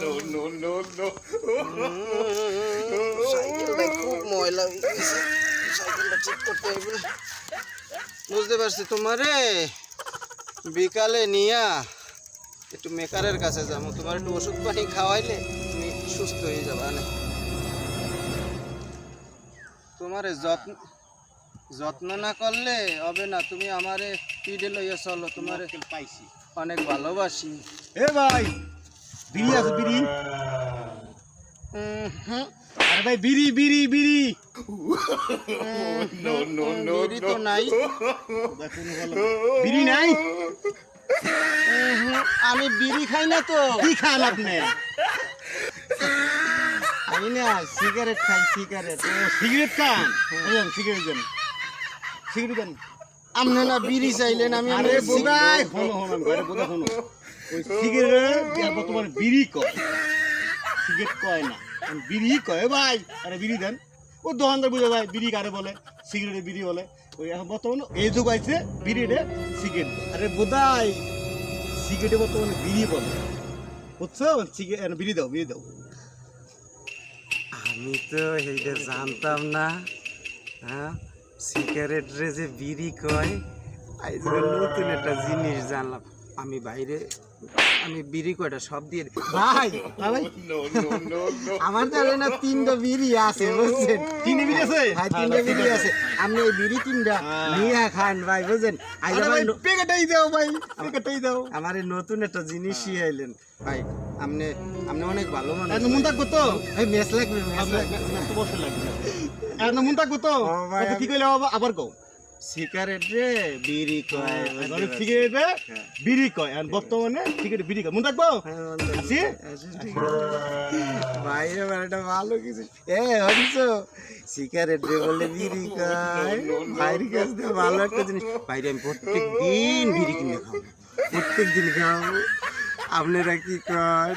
no, no, no, no. সাইকেলটা খুব ময়লা হয়ে গেছে সাইকেলটা ঠিক করতে হবে বুঝতে পারছি তোমারে। বিকালে নিয়া একটু মেকারের কাছে যাব। তোমার একটু ওষুধ পানি খাওয়াইলে তুমি সুস্থ হয়ে যাবে না তোমারে যত্ন যত্ন না করলে হবে না। তুমি আমারে পিডে লইয়া চলো। তোমারে পাইছি। অনেক ভালোবাসি। এ ভাই! বিড়ি আছে বিড়ি? আরে ভাই বিড়ি বিড়ি বিড়ি। নো নো নো তো নাই। দেখুন বিড়ি নাই? আমি বিড়ি খাই না তো। কি খান আপনি? আমি না সিগারেট খাই সিগারেট। সিগারেট খান? সিগারেট দেন। সিগারেট দেন। আপনি না বিড়ি চাইলেন আমি আরে বোধাই হনো হনো ঘরে বোধা হনো। ওই সিগারেট বর্তমানে বিড়ি কয়। সিগারেট কয় না। বিড়ি কয় ভাই আরে বিড়ি দেন। ও দোকানদার বুঝে ভাই বিড়ি কারে বলে? সিগারেটে বিড়ি বলে। ওই এখন বর্তমানে এই যুগ আইছে বিড়িতে সিগারেট। আরে বোধাই সিগারেটে বর্তমানে বিড়ি বলে। বুঝছ? সিগারেট বিড়ি দাও বিড়ি দাও। আমি তো এইটা জানতাম না হ্যাঁ? সিগারেট রে যে বিড়ি কয় আজকে নতুন একটা জিনিস জানলাম। আমি বাইরে আমি বিড়ি কয়টা সব দিয়ে ভাই ভাই। আমার জানে না তিনটা বিড়ি আছে বুঝছেন? তিনটে বিড়ি আছে? হ্যাঁ তিনটা বিড়ি আছে। আপনি এই বিড়ি তিনটা হ্যাঁ। নিয়ে খান ভাই বুঝছেন? আরে ভাই পেকেটাই দাও ভাই পেকেটাই দাও। আমার নতুন একটা জিনিস শিখাইলেন ভাই আপনি আপনি অনেক ভালো মানুষ মন থাকব এই মেস লাগবে মেস লাগবে। তো বসে লাগবে। এত মন থাকব তো। আচ্ছা, কি কইলে আবার- আবার কও। সিগারেট রে বিড়ি কয়। সিগারেটে হ্যাঁ। বিড়ি কয়। আর বর্তমানে সিগারেট বিড়ি কয়। মন থাকব হ্যাঁ। ভাই এটা ভালো কিছু। এ হরিছো সিগারেট রে বলে বিড়ি কয়। ভাইয়ের কাছ থেকে ভালো একটা জিনিস। বাইরে আমি প্রত্যেক দিন বিড়ি কিনে খাব। প্রত্যেক দিন খাব। আপনারা কি কয়